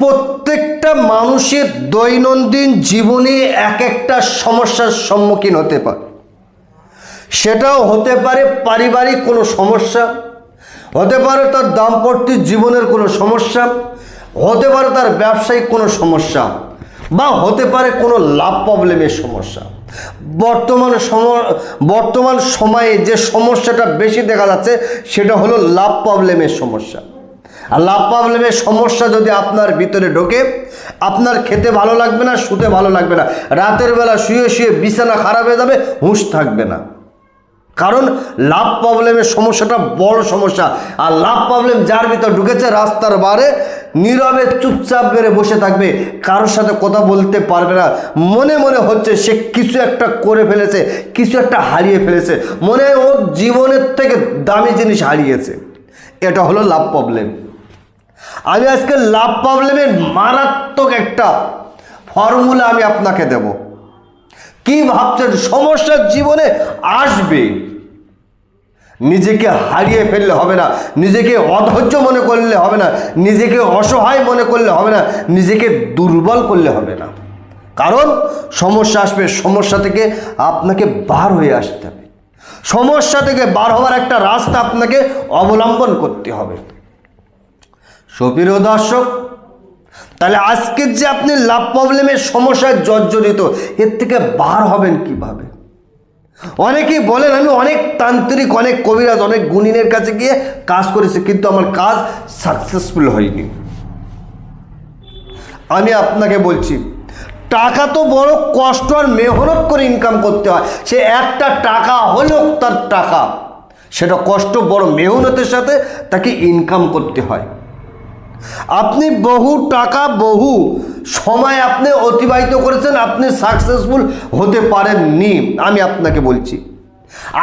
প্রত্যেকটা মানুষের দৈনন্দিন জীবনে এক একটা সমস্যার সম্মুখীন হতে পারে। সেটাও হতে পারে পারিবারিক কোনো সমস্যা, হতে পারে তার দাম্পত্য জীবনের কোনো সমস্যা, হতে পারে তার ব্যবসায়িক কোনো সমস্যা, বা হতে পারে কোনো লাভ প্রবলেমের সমস্যা। বর্তমান সম বর্তমান সময়ে যে সমস্যাটা বেশি দেখা যাচ্ছে, সেটা হলো লাভ প্রবলেমের সমস্যা। আর লাভ প্রবলেমের সমস্যা যদি আপনার ভিতরে ঢোকে, আপনার খেতে ভালো লাগবে না, শুতে ভালো লাগবে না, রাতের বেলা শুয়ে শুয়ে বিছানা খারাপ হয়ে যাবে, হুঁশ থাকবে না। কারণ লাভ প্রবলেমের সমস্যাটা বড় সমস্যা। আর লাভ প্রবলেম যার ভিতর ঢুকেছে রাস্তার বারে, নীরবে চুপচাপ বেড়ে বসে থাকবে, কারোর সাথে কথা বলতে পারবে না। মনে মনে হচ্ছে সে কিছু একটা করে ফেলেছে, কিছু একটা হারিয়ে ফেলেছে। মনে ওর জীবনের থেকে দামি জিনিস হারিয়েছে। এটা হলো লাভ প্রবলেম আমি আজকে লাভ প্রবলেমের মারাত্মক একটা ফর্মুলা আমি আপনাকে দেব। কি ভাবছেন? সমস্যার জীবনে আসবে। নিজেকে হারিয়ে ফেললে হবে না, নিজেকে অধৈর্য মনে করলে হবে না, নিজেকে অসহায় মনে করলে হবে না, নিজেকে দুর্বল করলে হবে না। কারণ সমস্যা আসবে, সমস্যা থেকে আপনাকে বার হয়ে আসতে হবে। সমস্যা থেকে বার হওয়ার একটা রাস্তা আপনাকে অবলম্বন করতে হবে। সুপ্রিয় দর্শক, তাহলে আজকের যে আপনি লাভ প্রবলেমের সমস্যায় জর্জরিত, এর থেকে বার হবেন কীভাবে? অনেকেই বলেন, আমি অনেক তান্ত্রিক, অনেক কবিরাজ, অনেক গুণিনের কাছে গিয়ে কাজ করেছি, কিন্তু আমার কাজ সাকসেসফুল হয়নি। আমি আপনাকে বলছি, টাকা তো বড় কষ্ট আর মেহনত করে ইনকাম করতে হয়। সে একটা টাকা হলেও তার টাকা, সেটা কষ্ট বড় মেহনতের সাথে তাকে ইনকাম করতে হয়। আপনি বহু টাকা, বহু সময় আপনি অতিবাহিত করেছেন, আপনি সাকসেসফুল হতে পারেননি। আমি আপনাকে বলছি,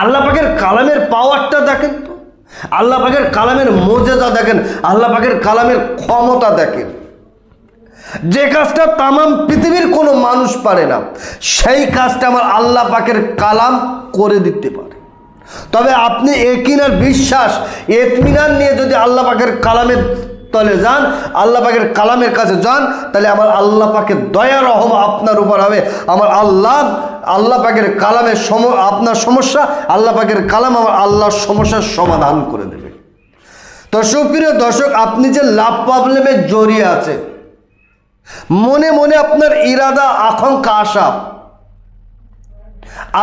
আল্লাহ পাকের কালামের পাওয়ারটা দেখেন তো। আল্লাহ পাকের কালামের মর্যাদা দেখেন, আল্লাহ পাকের কালামের ক্ষমতা দেখেন। যে কাজটা তামাম পৃথিবীর কোনো মানুষ পারে না, সেই কাজটা আমার আল্লাহ পাকের কালাম করে দিতে পারে। তবে আপনি একিনার বিশ্বাস এতমিনার নিয়ে যদি আল্লাহ পাকের কালামের তলে যান, আল্লাহ পাকের কালামের কাছে যান, তাহলে আমার আল্লাহ পাকের দয়া, রহম আপনার উপর হবে। আমার আল্লাহ আল্লাহ পাকের কালামের সম, আপনার সমস্যা, আল্লাহ পাকের কালাম আমার আল্লাহর সমস্যার সমাধান করে দেবে। তো সুপ্রিয় দর্শক, আপনি যে লাভ প্রবলেমে জড়িয়ে আছে মনে মনে আপনার ইরাদা, আকাঙ্ক্ষা, আশা,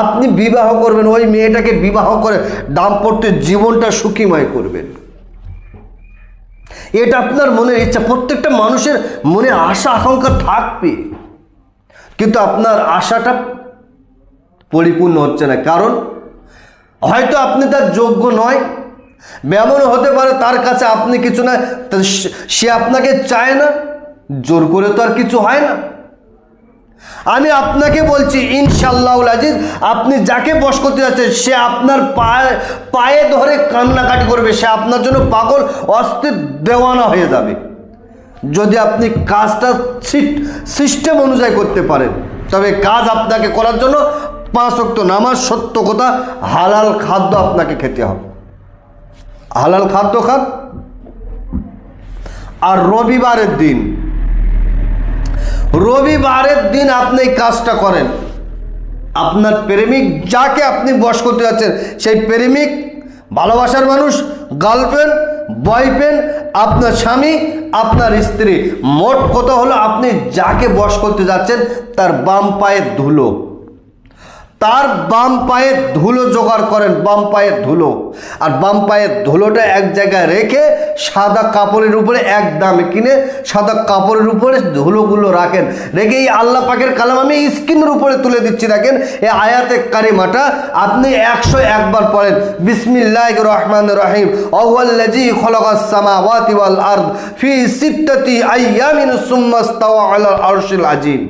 আপনি বিবাহ করবেন, ওই মেয়েটাকে বিবাহ করে দাম্পত্য জীবনটা সুখীময় করবেন। এটা আপনার মনের ইচ্ছা। প্রত্যেকটা মানুষের মনে আশা, আকাঙ্ক্ষা থাকবে। কিন্তু আপনার আশাটা পরিপূর্ণ হচ্ছে না। কারণ হয়তো আপনি তার যোগ্য নয় ব্যবহার হতে পারে তার কাছে আপনি কিছু না সে- সে আপনাকে চায় না, জোর করে তো আর কিছু হয় না। আমি আপনাকে বলছি ইনশাল্লাহ আজিজ, আপনি যাকে বস করতে যাচ্ছেন, সে আপনার পায়ে পায়ে ধরে কান্নাকাটি করবে, সে আপনার জন্য পাগল, অস্থির দেওয়ানা হয়ে যাবে। যদি আপনি কাজটা সিস্টেম অনুযায়ী করতে পারেন, তবে কাজ আপনাকে করার জন্য পাঁচ অক্ত নামাজ সত্য কথা, হালাল খাদ্য আপনাকে খেতে হবে। হালাল খাদ্য খান। আর রবিবারের দিন রবিবারের দিন আপনি এই কাজটা করেন। আপনার প্রেমিক যাকে আপনি বস করতে যাচ্ছেন, সেই প্রেমিক ভালোবাসার মানুষ গার্লফ্রেন্ড বয়ফ্রেন্ড আপনার স্বামী, আপনার স্ত্রী। মোট কথা হলো আপনি যাকে বস করতে যাচ্ছেন, তার বাম পায়ের ধুলো। তার বাম পায়ের ধুলো জোগাড় করেন, বাম পায়ের ধুলো। আর বাম পায়ের ধুলোটা এক জায়গায় রেখে সাদা কাপড়ের উপরে এক দামে কিনে সাদা কাপড়ের উপরে ধুলোগুলো রাখেন। রেখে এই আল্লাহ পাকের কালাম আমি স্কিনের উপরে তুলে দিচ্ছি। দেখেন, এই আয়াতে কারিমাটা আপনি একশো একবার পড়েন। বিসমিল্লাহ রহমান রহিম। অহুয়াল্লাজি খলকাস সামাওয়াতি ওয়াল আরদ ফি সিত্তাতি আইয়ামিন সুম্মাস্তাওয়া আলাল আরশিল আজিম।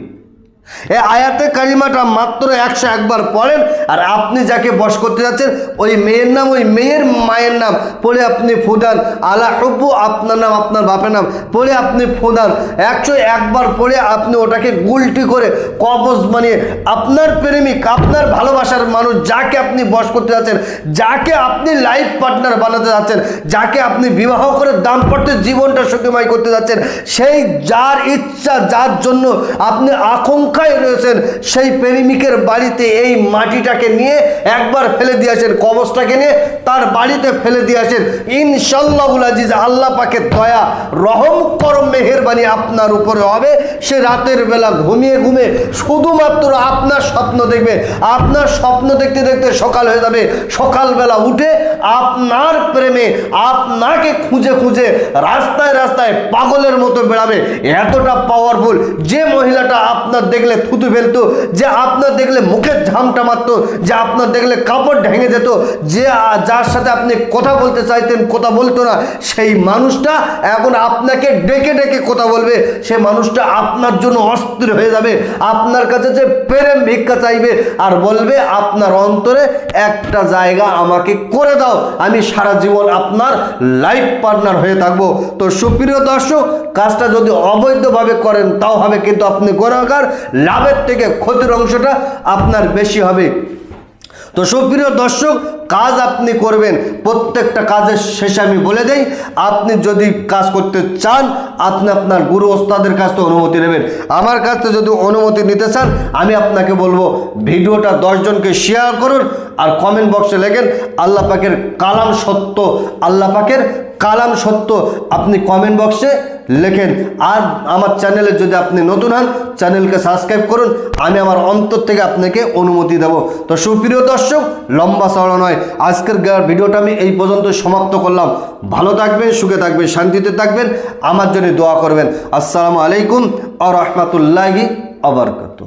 এই আয়াতে কারিমাটা মাত্র একশো একবার পড়েন, আর আপনি যাকে বস করতে যাচ্ছেন, ওই মেয়ের নাম, ওই মেয়ের মায়ের নাম, পড়ে আপনি ফুদান। আলা হব্বু আপনার নাম, আপনার বাপের নাম, পড়ে আপনি ফুদান। একশো একবার পড়ে আপনি ওটাকে গুলটি করে কবজ বানিয়ে আপনার প্রেমিক, আপনার ভালোবাসার মানুষ যাকে আপনি বস করতে যাচ্ছেন, যাকে আপনি লাইফ পার্টনার বানাতে যাচ্ছেন, যাকে আপনি বিবাহ করে দাম্পত্য জীবনটা সুখময় করতে যাচ্ছেন, সেই যার ইচ্ছা, যার জন্য আপনি আকাঙ্ক্ষায় রয়েছেন, সেই প্রেমিকের বাড়িতে এই মাটিটাকে নিয়ে একবার ফেলে দিয়েছেন, কবচটাকে নিয়ে তার বাড়িতে ফেলে দিয়েছেন। ইনশাল্লাহুল আজিজ আল্লাহ পাকে দয়া, রহম, করম, মেহেরবানি আপনার উপরে হবে। সে রাতের বেলা ঘুমিয়ে ঘুমিয়ে শুধুমাত্র আপনার স্বপ্ন দেখবে। আপনার স্বপ্ন দেখতে দেখতে সকাল হয়ে যাবে। সকালবেলা উঠে আপনার প্রেমে আপনাকে খুঁজে খুঁজে রাস্তায় রাস্তায় পাগলের মতো বেড়াবে। এতটা পাওয়ারফুল যে মহিলাটা আপনার দেখলে থুতু ফেলতো, যে আপনার দেখলে মুখের ঝামটা মারতো, যে আপনার দেখলে কাপড় ঢেঙে যেত, যে যার সাথে আপনি কথা বলতে চাইতেন, কথা বলতো না, সেই মানুষটা এখন আপনাকে ডেকে ডেকে কথা বলবে, সে মানুষটা আপনার জন্য অস্থির হয়ে যাবে, আপনার কাছে যে প্রেম ভিক্ষা চাইবে, আর বলবে, আপনার অন্তরে একটা জায়গা আমাকে করে দাও, আমি সারা জীবন আপনার লাইফ পার্টনার হয়ে থাকব। তো সুপ্রিয় দর্শক, কাজটা যদি অবৈধভাবে করেন, তাও হবে, কিন্তু আপনি গোনাগার লাভের থেকে ক্ষতির অংশটা আপনার বেশি হবে। তো সুপ্রিয় দর্শক, কাজ আপনি করবেন, প্রত্যেকটা কাজের শেষে আমি বলে দেই, আপনি যদি কাজ করতে চান, আপনি আপনার গুরু ওস্তাদের কাছ থেকে অনুমতি নেবেন। আমার কাছ থেকে যদি অনুমতি নিতে চান, আমি আপনাকে বলব, ভিডিওটা দশজনকে শেয়ার করুন আর কমেন্ট বক্সে লেখেন, আল্লাহ পাকের কালাম সত্য, আল্লাহ পাকের কালাম সত্য আপনি কমেন্ট বক্সে লেখেন, আর আমার চ্যানেলে যদি আপনি নতুন হন, চ্যানেলকে সাবস্ক্রাইব করুন, আমি আমার অন্তর থেকে আপনাকে অনুমতি দেব। তো সুপ্রিয় দর্শক, লম্বা চড়া নয়, আজকের ভিডিওটা আমি এই পর্যন্ত সমাপ্ত করলাম। ভালো থাকবেন, সুখে থাকবেন, শান্তিতে থাকবেন, আমার জন্য দোয়া করবেন। আসসালামু আলাইকুম আ রহমতুল্লাহি আবরকাত